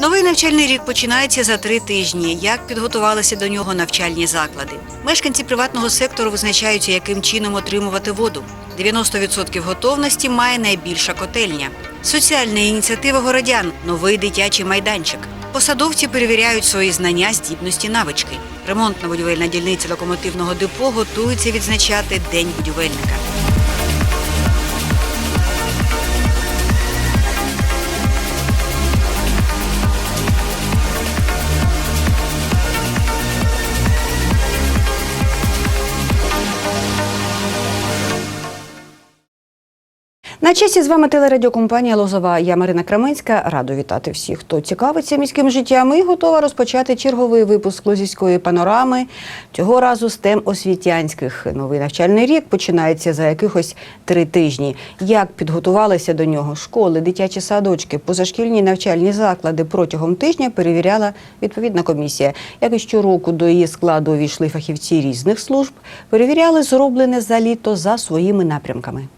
Новий навчальний рік починається за три тижні. Як підготувалися до нього навчальні заклади? Мешканці приватного сектору визначаються, яким чином отримувати воду. 90% готовності має найбільша котельня. Соціальна ініціатива городян новий дитячий майданчик. Посадовці перевіряють свої знання, здібності, навички. Ремонтна будівельна дільниця локомотивного депо готується відзначати День будівельника. На часі з вами телерадіокомпанія Лозова. Я Марина Краменська. Раду вітати всіх, хто цікавиться міським життям і готова розпочати черговий випуск Лозівської панорами. Цього разу з тем освітянських. Новий навчальний рік починається за якихось три тижні. Як підготувалися до нього школи, дитячі садочки, позашкільні навчальні заклади протягом тижня перевіряла відповідна комісія. Як і щороку до її складу увійшли фахівці різних служб, перевіряли зроблене за літо за своїми напрямками.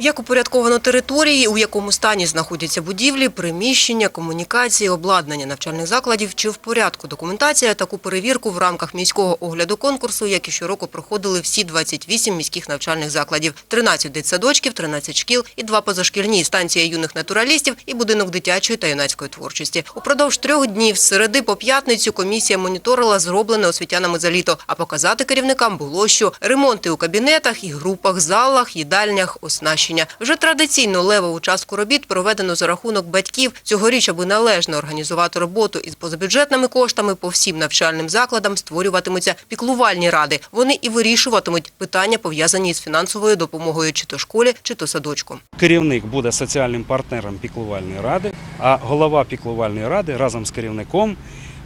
Як упорядковано території, у якому стані знаходяться будівлі, приміщення, комунікації, обладнання навчальних закладів чи в порядку документація, таку перевірку в рамках міського огляду конкурсу, як і щороку проходили всі 28 міських навчальних закладів. 13 дитсадочків, 13 шкіл і два позашкільні, станція юних натуралістів і будинок дитячої та юнацької творчості. Упродовж трьох днів з середи по п'ятницю комісія моніторила зроблене освітянами за літо, а показати керівникам було що ремонти у кабінетах і групах, залах, їдальнях, оснащення. Вже традиційно левову частку робіт проведено за рахунок батьків. Цьогоріч, аби належно організувати роботу із позабюджетними коштами, по всім навчальним закладам створюватимуться піклувальні ради. Вони і вирішуватимуть питання, пов'язані з фінансовою допомогою чи то школі, чи то садочку. Керівник буде соціальним партнером піклувальної ради, а голова піклувальної ради разом з керівником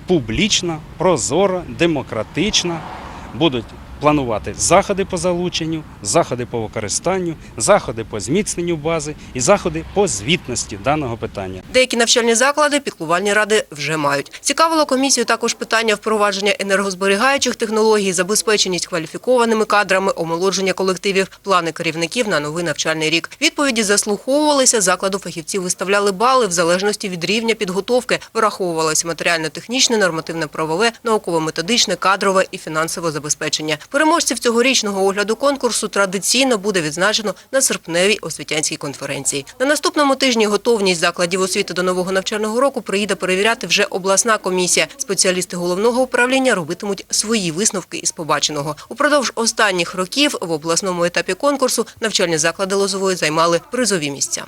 публічно, прозоро, демократично будуть планувати заходи по залученню, заходи по використанню, заходи по зміцненню бази і заходи по звітності даного питання. Деякі навчальні заклади піклувальні ради вже мають. Цікавило комісію також питання впровадження енергозберігаючих технологій, забезпеченість кваліфікованими кадрами, омолодження колективів, плани керівників на новий навчальний рік. Відповіді заслуховувалися, закладу фахівців виставляли бали в залежності від рівня підготовки, вираховувалося матеріально-технічне, нормативно-правове, науково-методичне, кадрове і фінансове забезпечення. Переможців цьогорічного огляду конкурсу традиційно буде відзначено на серпневій освітянській конференції. На наступному тижні готовність закладів освіти до нового навчального року приїде перевіряти вже обласна комісія. Спеціалісти головного управління робитимуть свої висновки із побаченого. Упродовж останніх років в обласному етапі конкурсу навчальні заклади Лозової займали призові місця.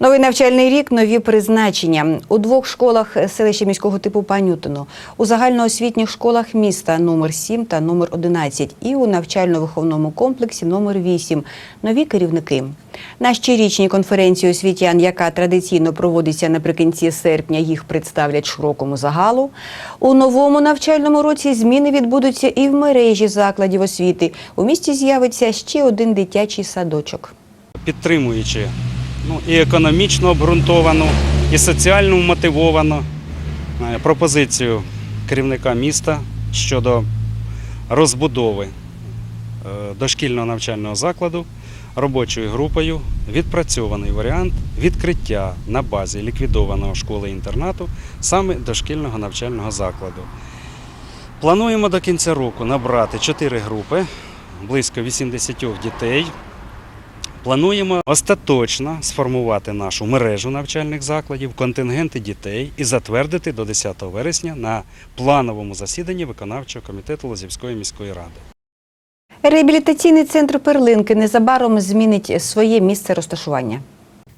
Новий навчальний рік, нові призначення. У двох школах селища міського типу Панютино, у загальноосвітніх школах міста номер 7 та номер 11 і у навчально-виховному комплексі номер 8 нові керівники. На щорічній конференції освітян, яка традиційно проводиться наприкінці серпня, їх представлять широкому загалу. У новому навчальному році зміни відбудуться і в мережі закладів освіти. У місті з'явиться ще один дитячий садочок. Підтримуючи ну, і економічно обґрунтовану, і соціально мотивовану е, пропозицію керівника міста щодо розбудови е, дошкільного навчального закладу робочою групою відпрацьований варіант відкриття на базі ліквідованого школи-інтернату саме дошкільного навчального закладу. Плануємо до кінця року набрати 4 групи, близько 80 дітей. Плануємо остаточно сформувати нашу мережу навчальних закладів, контингенти дітей і затвердити до 10 вересня на плановому засіданні виконавчого комітету Лозівської міської ради. Реабілітаційний центр Перлинки незабаром змінить своє місце розташування.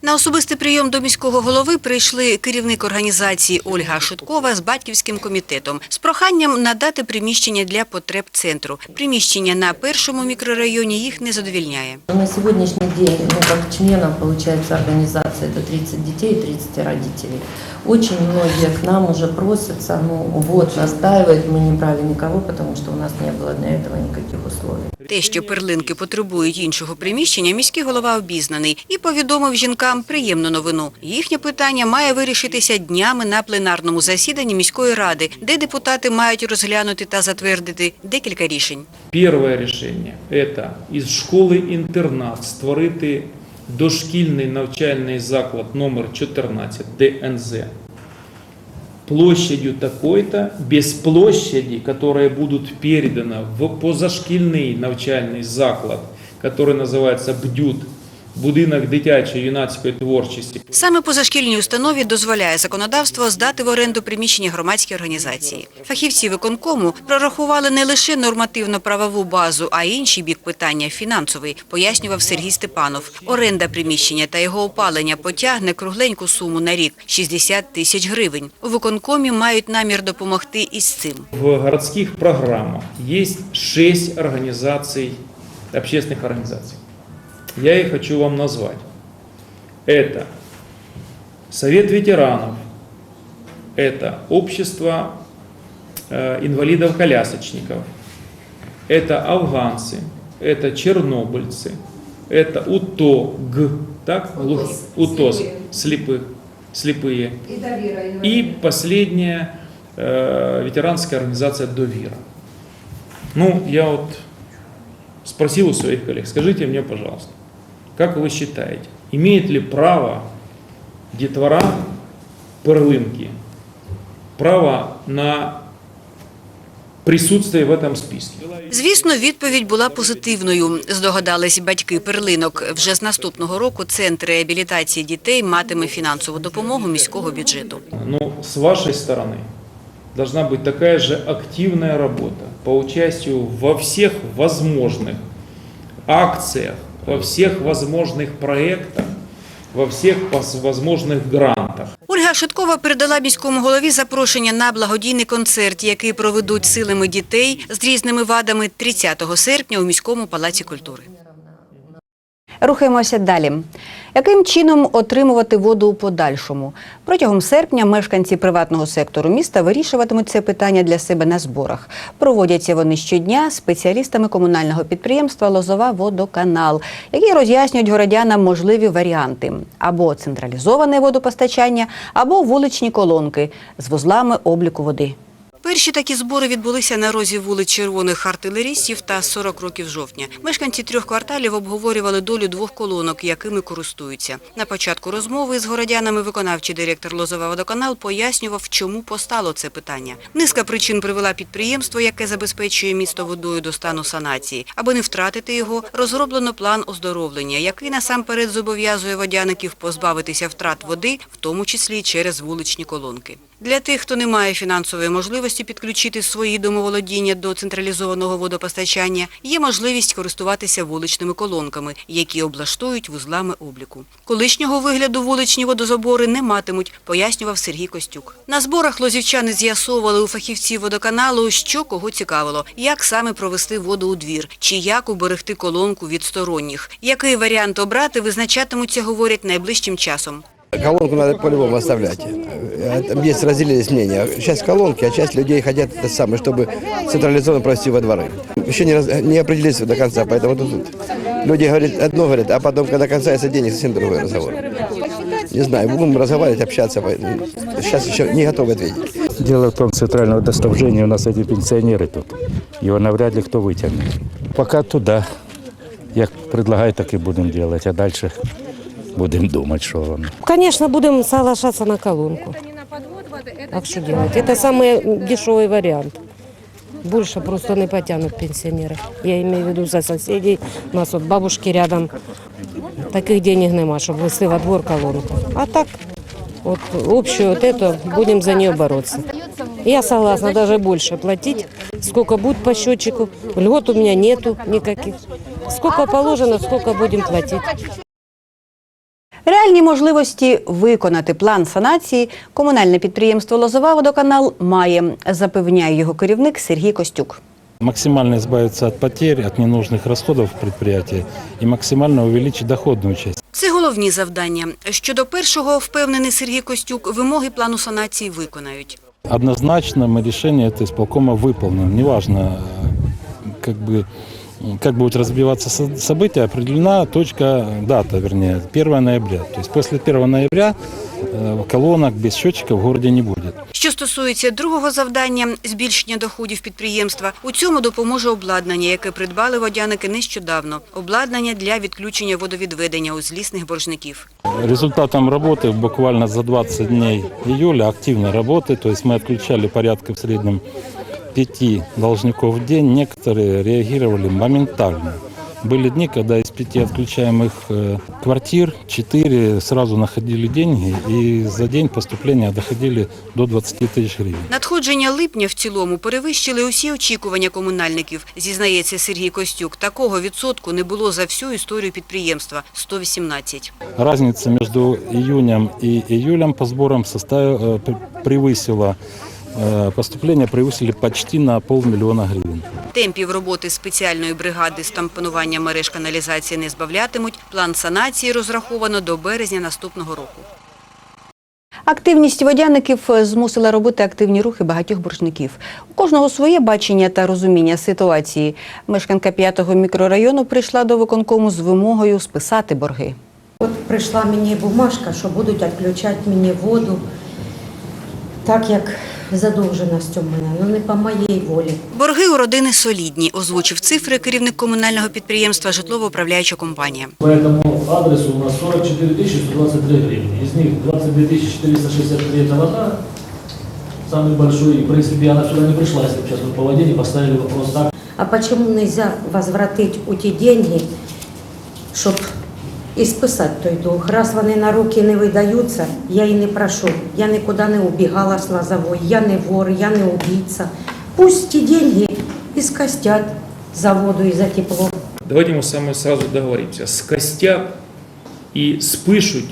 На особистий прийом до міського голови прийшли керівник організації Ольга Шуткова з батьківським комітетом з проханням надати приміщення для потреб центру. Приміщення на першому мікрорайоні їх не задовільняє. На сегодняшний день, ну, как членов, получается, организации это 30 детей и 30 родителей. Очень многие к нам уже просятся, ну вот, настаивают, мы не брали никого, потому что у нас не было для этого никаких условий. Те, що перлинки потребують іншого приміщення, міський голова обізнаний і повідомив жінкам приємну новину. Їхнє питання має вирішитися днями на пленарному засіданні міської ради, де депутати мають розглянути та затвердити декілька рішень. Перше рішення – це із школи-інтернат створити дошкільний навчальний заклад номер 14 ДНЗ площадью такой-то, без площади, которая будут передана в позашкільний навчальний заклад, который называется БДЮТ, будинок дитячої юнацької творчості. Саме позашкільній установі дозволяє законодавство здати в оренду приміщення громадській організації. Фахівці виконкому прорахували не лише нормативно-правову базу, а й інший бік питання фінансовий, пояснював Сергій Степанов. Оренда приміщення та його опалення потягне кругленьку суму на рік – 60 тисяч гривень. У виконкомі мають намір допомогти із цим. В городских программах есть шесть организаций, общественных организаций. Я их хочу вам назвать. Это Совет ветеранов, это Общество э, инвалидов-колясочников, это афганцы, это чернобыльцы, это УТОГ, так? Глух- УТОС, слепых, слепые. И последняя э, ветеранская организация «Довира». Ну, я вот спросил у своих коллег, скажите мне, пожалуйста, как вы считаете, имеет ли право детвора Перлынки право на присутствие в этом списке? Звісно, відповідь була позитивною. Здогадались батьки перлинок. Вже з наступного року центр реабілітації дітей матиме фінансову допомогу міського бюджету. Но с вашей стороны должна быть такая же активная работа по участию во всех возможных акциях, во всех возможных проектах, во всех возможных грантах. Ольга Шиткова передала міському голові запрошення на благодійний концерт, який проведуть силами дітей з різними вадами 30 серпня у міському палаці культури. Рухаємося далі. Яким чином отримувати воду у подальшому? Протягом серпня мешканці приватного сектору міста вирішуватимуть це питання для себе на зборах. Проводяться вони щодня спеціалістами комунального підприємства Лозова водоканал, які роз'яснюють городянам можливі варіанти або централізоване водопостачання, або вуличні колонки з вузлами обліку води. Перші такі збори відбулися на розі вулиць червоних артилерістів та 40 років жовтня. Мешканці трьох кварталів обговорювали долю двох колонок, якими користуються. На початку розмови з городянами виконавчий директор Лозова водоканал пояснював, чому постало це питання. Низка причин привела підприємство, яке забезпечує місто водою до стану санації. Аби не втратити його, розроблено план оздоровлення, який насамперед зобов'язує водяників позбавитися втрат води, в тому числі через вуличні колонки. Для тих, хто не має фінансової можливості підключити свої домоволодіння до централізованого водопостачання, є можливість користуватися вуличними колонками, які облаштують вузлами обліку. Колишнього вигляду вуличні водозабори не матимуть, пояснював Сергій Костюк. На зборах лозівчани з'ясовували у фахівців водоканалу, що кого цікавило, як саме провести воду у двір, чи як уберегти колонку від сторонніх. Який варіант обрати, визначатимуться, говорять, найближчим часом. Колонку надо по-любому оставлять. Э, есть разделились мнения. Часть колонки, а часть людей хотят это самое, чтобы централизованно провести во дворы. Еще не, раз- не определились до конца, поэтому тут, люди говорят одно, говорят, а потом, когда кончается денег, совсем другой разговор. Не знаю, будем разговаривать, общаться. Сейчас еще не готовы ответить. Дело в том, центрального водоснабжения у нас эти пенсионеры тут. Его навряд ли кто вытянет. Пока туда. Як предлагаю, так и будем делать. А дальше будем думать, что вам. Конечно, будем соглашаться на колонку. А что делать? Это самый дешевый вариант. Больше просто не потянут пенсионеры. Я имею в виду за соседей. У нас вот бабушки рядом. Таких денег нема, чтобы вести во двор колонку. А так, вот общую вот эту, будем за нее бороться. Я согласна даже больше платить. Сколько будет по счетчику. Льгот у меня нету никаких. Сколько положено, сколько будем платить. Реальні можливості виконати план санації комунальне підприємство Лозова водоканал має, запевняє його керівник Сергій Костюк. Максимально избавиться от потерь, от ненужных расходов в предприятии и максимально увеличить доходную часть. Це головні завдання. Щодо першого, впевнений Сергій Костюк, вимоги плану санації виконають. Однозначно мы решение это исполкома выполним. Неважно, э, как бы как будет развиваться со- событие, определена точка, дата, вернее, 1 ноября. То есть после 1 ноября э, колонок без счетчика в городе не будет. Що стосується другого завдання збільшення доходів підприємства, у цьому допоможе обладнання, яке придбали водяники нещодавно. Обладнання для відключення водовідведення у злісних боржників. Результатом работы буквально за 20 дней июля активной работы, то есть мы отключали порядка в среднем пяти должников в день, некоторые реагировали моментально. Были дни, когда из пяти отключаемых э, квартир четыре сразу находили деньги, и за день поступления доходили до 20 тысяч гривен. Надходження липня в цілому перевищили усі очікування комунальників, зізнається Сергій Костюк. Такого відсотку не було за всю історію підприємства – 118. Разница между июнем и июлем по сборам составила, э, п- превысила, э, поступления превысили почти на полмиллиона гривен. Темпів роботи спеціальної бригади з тампонування мереж каналізації не збавлятимуть. План санації розраховано до березня наступного року. Активність водяників змусила робити активні рухи багатьох боржників. У кожного своє бачення та розуміння ситуації. Мешканка п'ятого мікрорайону прийшла до виконкому з вимогою списати борги. От прийшла мені бумажка, що будуть відключати мені воду, так як задовженість у мене, ну не по моїй волі. Борги у родини солідні, озвучив цифри керівник комунального підприємства «Житлово-управляюча компанія». По этому адресу у нас 44 123 гривны. Из них 22 463 это вода, самый большой. И, в принципе, она сюда не пришла, если бы сейчас мы по воде не поставили вопрос так. А почему нельзя возвратить у ті деньги, щоб і списати той долг? Раз вони на руки не видаються, я і не прошу. Я нікуди не убігала з лозовой, я не вор, я не убійця. Пусть ті деньги і скостять за воду і за тепло. Давайте мы с вами сразу договоримся. Скостят и спышут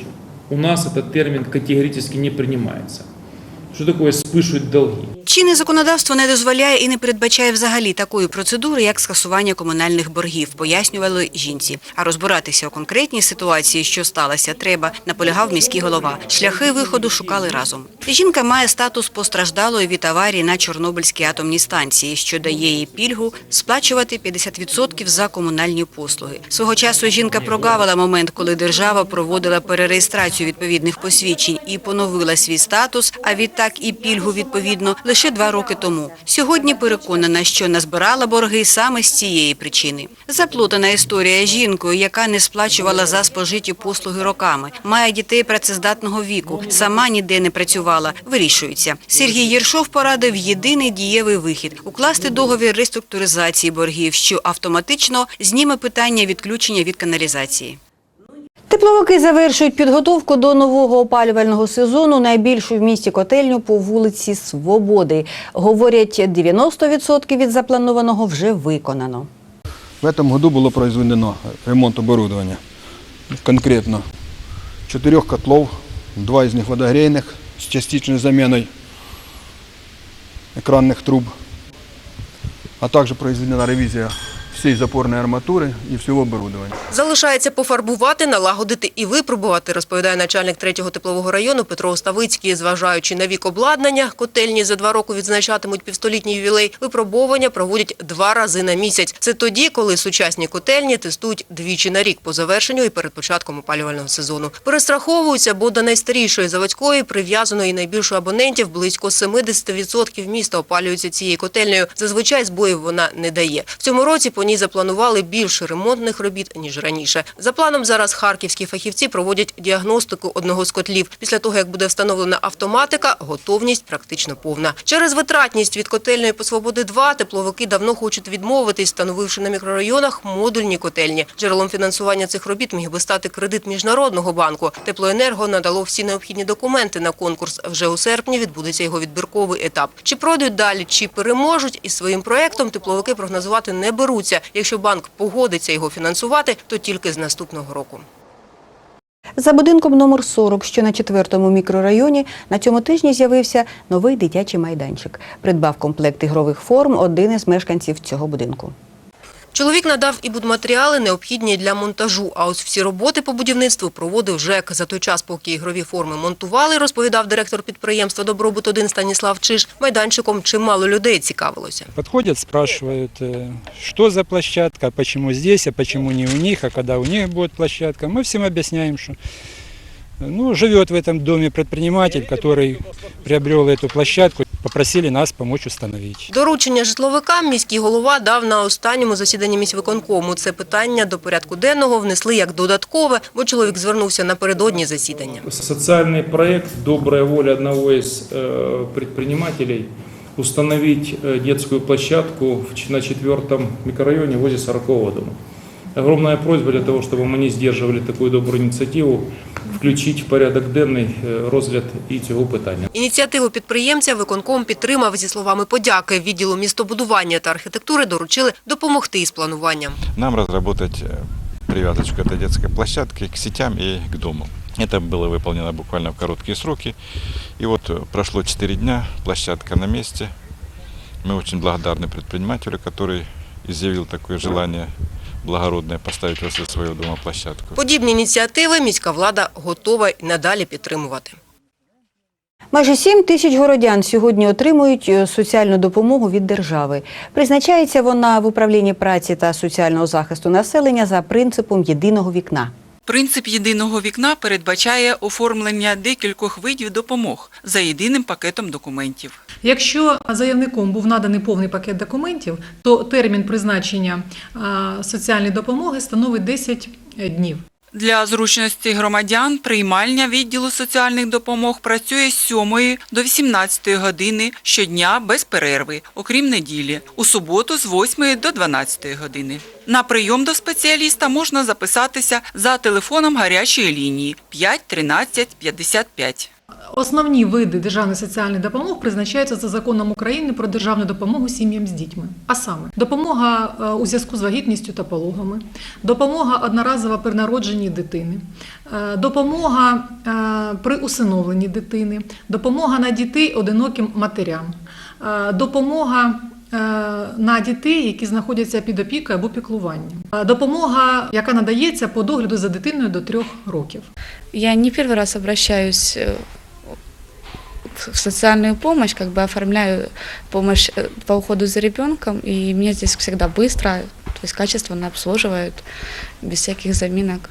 у нас этот термин категорически не принимается. Что такое спышут долги? Чинне законодавство не дозволяє і не передбачає взагалі такої процедури, як скасування комунальних боргів, пояснювали жінці. А розбиратися у конкретній ситуації, що сталося, треба, наполягав міський голова. Шляхи виходу шукали разом. Жінка має статус постраждалої від аварії на Чорнобильській атомній станції, що дає їй пільгу сплачувати 50% за комунальні послуги. Свого часу жінка прогавила момент, коли держава проводила перереєстрацію відповідних посвідчень і поновила свій статус, а відтак і пільгу відповідно лише два роки тому. Сьогодні переконана, що назбирала борги саме з цієї причини. Заплутана історія жінкою, яка не сплачувала за спожиті послуги роками, має дітей працездатного віку, сама ніде не працювала. Вирішується. Сергій Єршов порадив єдиний дієвий вихід укласти договір реструктуризації боргів, що автоматично зніме питання відключення від каналізації. Тепловики завершують підготовку до нового опалювального сезону. Найбільшу в місті котельню по вулиці Свободи. Говорять, 90% від запланованого вже виконано. В этом году было произведено ремонт оборудования. Конкретно четырех котлов, два из них водогрейных с частичной заменой экранных труб, а также произведена ревизия всей запорной арматуры и всего оборудования. Залишається пофарбувати, налагодити і випробувати, розповідає начальник третього теплового району Петро Оставицький. Зважаючи на вік обладнання, котельні за два роки відзначатимуть півстолітній ювілей. Випробовування проводять два рази на місяць. Це тоді, коли сучасні котельні тестують двічі на рік по завершенню і перед початком опалювального сезону. Перестраховуються, бо до найстарішої заводської прив'язаної найбільше абонентів близько 70% міста опалюються цією котельнею. Зазвичай збоїв вона не дає. В цьому році по ній запланували більше ремонтних робіт ніж раніше. За планом зараз харківські фахівці проводять діагностику одного з котлів. Після того, як буде встановлена автоматика, готовність практично повна. Через витратність від котельної по свободи 2 тепловики давно хочуть відмовитись, встановивши на мікрорайонах модульні котельні. Джерелом фінансування цих робіт міг би стати кредит міжнародного банку. Теплоенерго надало всі необхідні документи на конкурс. Вже у серпні відбудеться його відбірковий етап. Чи пройдуть далі, чи переможуть із своїм проектом, тепловики прогнозувати не беруться. Якщо банк погодиться його фінансувати, то тільки з наступного року. За будинком номер 40, що на четвертому мікрорайоні, на цьому тижні з'явився новий дитячий майданчик. Придбав комплект ігрових форм один із мешканців цього будинку. Чоловік надав і будматеріали, необхідні для монтажу. А ось всі роботи по будівництву проводив ЖЕК. За той час, поки ігрові форми монтували, розповідав директор підприємства «Добробут-1» Станіслав Чиж, майданчиком чимало людей цікавилося. Подходят, спрашивают, э, что за площадка, почему здесь, а почему не у них, а когда у них будет площадка. Мы всем объясняем, что ну, живет в этом доме предприниматель, который приобрел эту площадку, попросили нас помочь установить. Доручення житловикам міський голова дав на останньому засіданні міськвиконкому. Це питання до порядку денного внесли як додаткове, бо чоловік звернувся напередодні засідання. Социальный проект «Добрая воля» одного из э, предпринимателей установить э, детскую площадку в ч- на четвертом микрорайоне возле 40 дома. Огромная просьба для того, чтобы мы не сдерживали такую добрую инициативу, включить в порядок денний э, розгляд і цього питання. Ініціативу підприємця виконком підтримав зі словами подяки. Відділу містобудування та архітектури доручили допомогти із плануванням. нам разработать э, привязочку этой детской площадки к сетям и к дому. Это было выполнено буквально в короткие сроки. И вот э, прошло 4 дня, площадка на месте. Мы очень благодарны предпринимателю, который изъявил такое желание благородное поставить возле своего дома площадку. Подібні ініціативи міська влада готова й надалі підтримувати. Майже 7 тисяч городян сьогодні отримують е, соціальну допомогу від держави. Призначається вона в управлінні праці та соціального захисту населення за принципом єдиного вікна. Принцип єдиного вікна передбачає оформлення декількох видів допомог за єдиним пакетом документів. Якщо заявником був наданий повний пакет документів, то термін призначення соціальної допомоги становить 10 днів. Для зручності громадян приймальня відділу соціальних допомог працює з 7 до 18 години щодня без перерви, окрім неділі, у суботу з 8 до 12 години. На прийом до спеціаліста можна записатися за телефоном гарячої лінії 5 13 55. Основні види державної соціальної допомоги призначаються за законом України про державну допомогу сім'ям з дітьми. А саме допомога е, у зв'язку з вагітністю та пологами, допомога одноразова при народженні дитини, е, допомога е, при усиновленні дитини, допомога на дітей одиноким матерям, допомога. На дітей, які знаходяться під опікою або піклуванням, допомога, яка надається по догляду за дитиною до трьох років. Я не первый раз обращаюсь в социальную помощь, как бы оформляю помощь э, по уходу за ребенком, и мне здесь всегда быстро, то есть качественно обслуживают, без всяких заминок,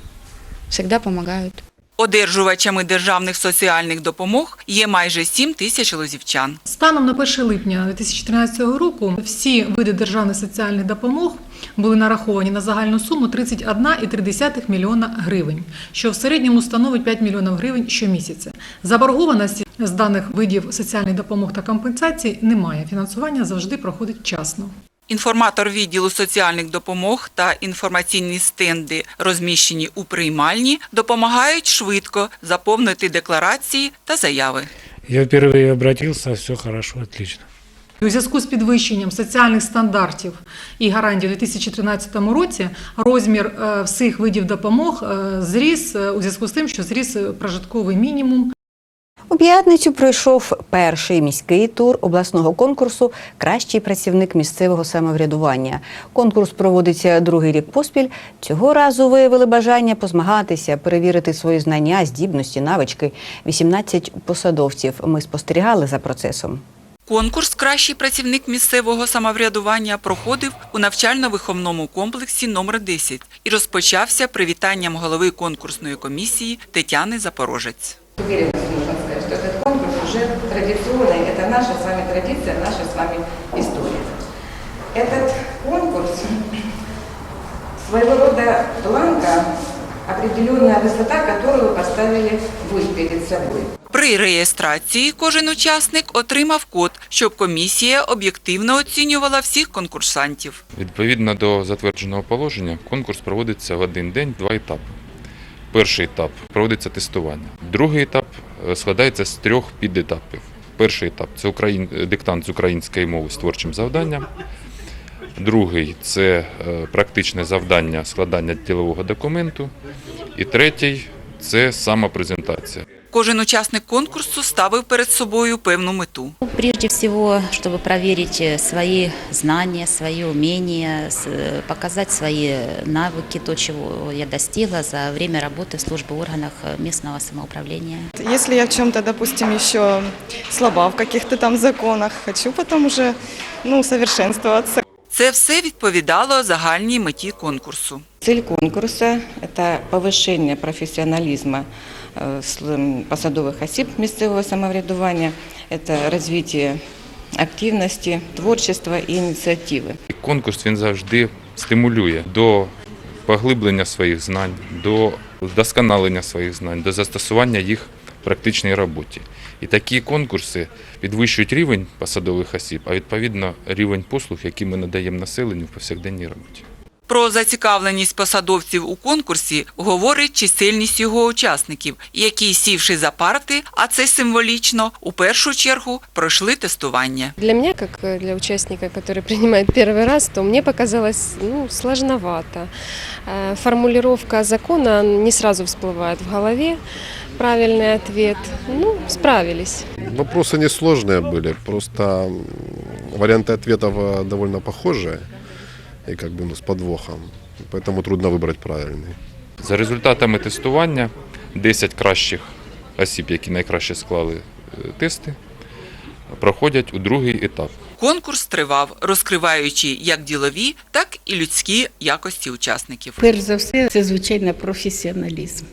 всегда помогают. Одержувачами державних соціальних допомог є майже 7 тисяч лозівчан. Станом на 1 липня 2013 року всі види державних соціальних допомог були нараховані на загальну суму 31,3 мільйона гривень, що в середньому становить 5 мільйонів гривень щомісяця. Заборгованості з даних видів соціальних допомог та компенсацій немає. Фінансування завжди проходить вчасно. Інформатор відділу соціальних допомог та інформаційні стенди, розміщені у приймальні, допомагають швидко заповнити декларації та заяви. Я впервые обратился, все хорошо, отлично. У зв'язку з підвищенням соціальних стандартів і гарантій у 2013 році розмір е, всіх видів допомог е, зріс е, у зв'язку з тим, що зріс прожитковий мінімум. У п'ятницю пройшов перший міський тур обласного конкурсу Кращий працівник місцевого самоврядування. Конкурс проводиться другий рік поспіль. Цього разу виявили бажання позмагатися, перевірити свої знання, здібності, навички. 18 посадовців. Ми спостерігали за процесом. Конкурс Кращий працівник місцевого самоврядування проходив у навчально-виховному комплексі номер 10 і розпочався привітанням голови конкурсної комісії Тетяни Запорожець. Уверенностью можно сказать, что этот конкурс уже традиционный, это наша с вами традиция, наша с вами история. Этот конкурс своего рода планка, определенная высота, которую поставили вы перед собой. При реєстрації кожен учасник отримав код, щоб комісія об'єктивно оцінювала всіх конкурсантів. Відповідно до затвердженого положення, конкурс проводиться в один день, два етапи. Перший етап проводиться тестування. Другий етап е, складається з трьох підетапів. Перший етап це україн... диктант з української мови з творчим завданням. Другий це е, практичне завдання складання ділового документу. І третій це самопрезентація. Кожен учасник конкурсу ставив перед собою певну мету. Прежде всего, чтобы проверить э, свои знания, свои умения, с- э, показать свои навыки, то, чего я достигла за время работы в службе органах э, местного самоуправления. Если я в чем-то, допустим, еще слаба в каких-то там законах, хочу потом уже ну, совершенствоваться. Це все відповідало загальній меті конкурсу. Цель конкурса – это повышение профессионализма э, с- м, посадовых осіб місцевого самоврядування, это развитие активности, творчества і ініціативи. Конкурс він завжди стимулює до поглиблення своїх знань, до вдосконалення своїх знань, до застосування їх в практичній роботі. І такі конкурси підвищують рівень посадових осіб, а відповідно рівень послуг, які ми надаємо населенню в повсякденній роботі. Про зацікавленість посадовців у конкурсі говорить чисельність його учасників, які, сівши за парти, а це символічно, у першу чергу пройшли тестування. Для меня, как э, для участника, который принимает первый раз, то мне показалось ну, сложновато. Э, Формулировка закона не сразу всплывает в голове, правильный ответ. Ну, справились. Вопросы несложные были, просто м, варианты ответов э, довольно похожие и как бы ну, с подвохом, поэтому трудно выбрать правильный. За результатами тестування 10 кращих осіб, які найкраще склали е, тести, проходять у другий етап. Конкурс тривав, розкриваючи як ділові, так і людські якості учасників. Перш за все, це звичайно професіоналізм.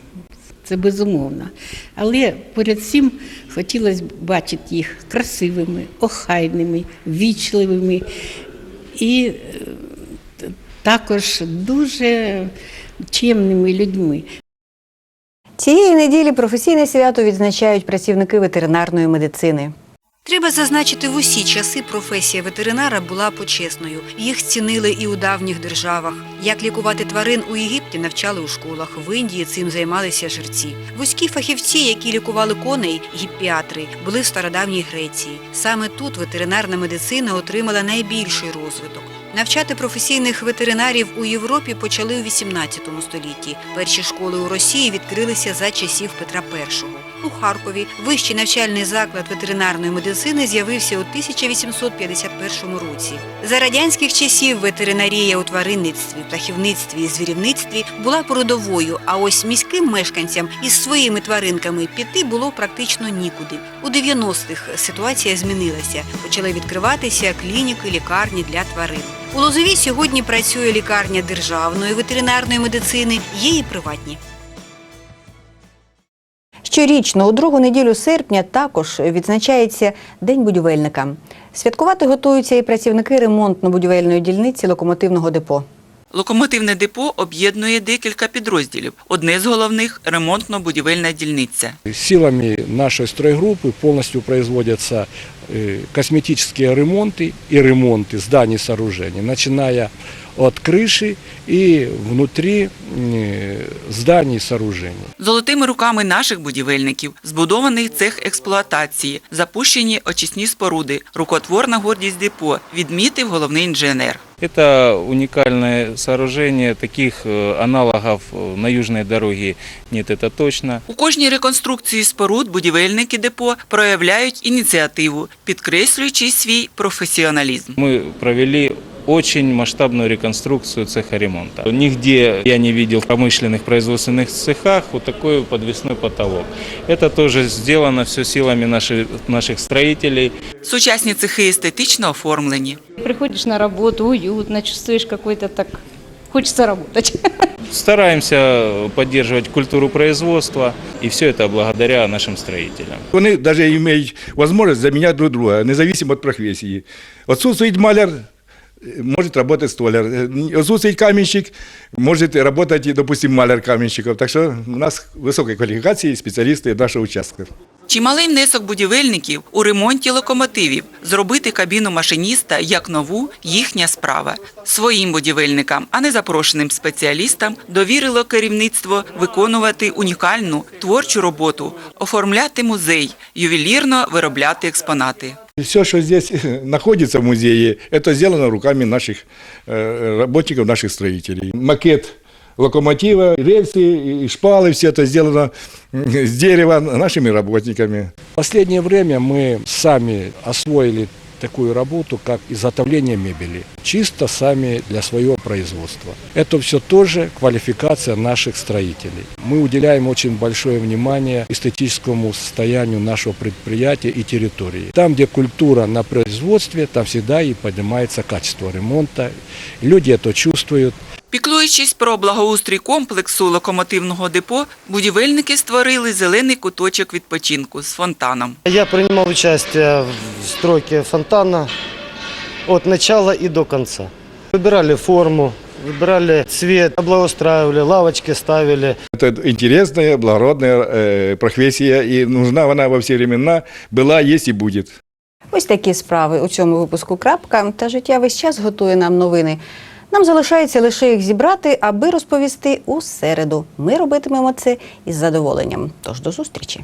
Це безумовно. Але поряд з цим хотілося б бачити їх красивими, охайними, вічливими і е, т- також дуже чемними людьми. Цієї неділі професійне свято відзначають працівники ветеринарної медицини. Треба зазначити, в усі часи професія ветеринара була почесною. Їх цінили і у давніх державах. Як лікувати тварин у Єгипті навчали у школах. В Індії цим займалися жерці. Вузькі фахівці, які лікували коней, гіппіатри, були в стародавній Греції. Саме тут ветеринарна медицина отримала найбільший розвиток. Навчати професійних ветеринарів у Європі почали у 18 столітті. Перші школи у Росії відкрилися за часів Петра І. У Харкові вищий навчальний заклад ветеринарної медицини з'явився у 1851 році. За радянських часів ветеринарія у тваринництві, птахівництві і звірівництві була породовою, а ось міським мешканцям із своїми тваринками піти було практично нікуди. У 90-х ситуація змінилася. Почали відкриватися клініки, лікарні для тварин. У Лозові сьогодні працює лікарня державної ветеринарної медицини, є і приватні. Щорічно у другу неділю серпня також відзначається День будівельника. Святкувати готуються і працівники ремонтно-будівельної дільниці локомотивного депо. Локомотивне депо об'єднує декілька підрозділів. Одне з головних ремонтно-будівельна дільниця. Силами нашей стройгруппы полностью производятся э, косметические ремонты и ремонты зданий и сооружений, начиная от крыши и внутри э, зданий и сооружений. Золотими руками наших будівельників збудований цех експлуатації, запущені очисні споруди, рукотворна гордість депо, відмітив головний інженер. Это уникальное сооружение, таких э, аналогов э, на южной дороге нет, это точно. У кожній реконструкції споруд будівельники депо проявляють ініціативу, підкреслюючи свій професіоналізм. Мы провели очень масштабную реконструкцию цеха ремонта. Нигде я не видел в промышленных производственных цехах вот такой подвесной потолок. Это тоже сделано все силами наших, наших строителей. Сучасні цехи естетично оформлені. Приходишь на работу, уютно, чувствуешь какой-то так... Хочется работать. Стараемся поддерживать культуру производства, и все это благодаря нашим строителям. Вони навіть мають можливість заміняти друг друга, независимо від професії. Отсутствует маляр, может работать столяр. Отсутствует каменщик, может работать, допустим, маляр каменщиков. Так что у нас высокой квалификации специалисты нашего участка. Чималий внесок будівельників у ремонті локомотивів. Зробити кабіну машиніста як нову – їхня справа. Своїм будівельникам, а не запрошеним спеціалістам, довірило керівництво виконувати унікальну творчу роботу, оформляти музей, ювелірно виробляти експонати. Все, что здесь находится в музее, это сделано руками наших э, работников, наших строителей. Макет локомотива, рельсы, и шпалы, все это сделано с дерева нашими работниками. В последнее время мы сами освоили такую работу, как изготовление мебели, чисто сами для своего производства. Это все тоже квалификация наших строителей. Мы уделяем очень большое внимание эстетическому состоянию нашего предприятия и территории. Там, где культура на производстве, там всегда и поднимается качество ремонта. Люди это чувствуют. Піклуючись про благоустрій комплексу локомотивного депо, будівельники створили зелений куточок відпочинку з фонтаном. Я принимал участие в стройке фонтана от начала и до конца. Выбирали форму, выбирали цвет, облагоустраивали, лавочки ставили. Это интересная, благородная э, профессия, и нужна она во все времена, была, есть и будет. Ось такі справи у цьому випуску крапка. Та життя весь час готує нам новини. Нам залишається лише їх зібрати, аби розповісти у середу. Ми робитимемо це із задоволенням. Тож до зустрічі.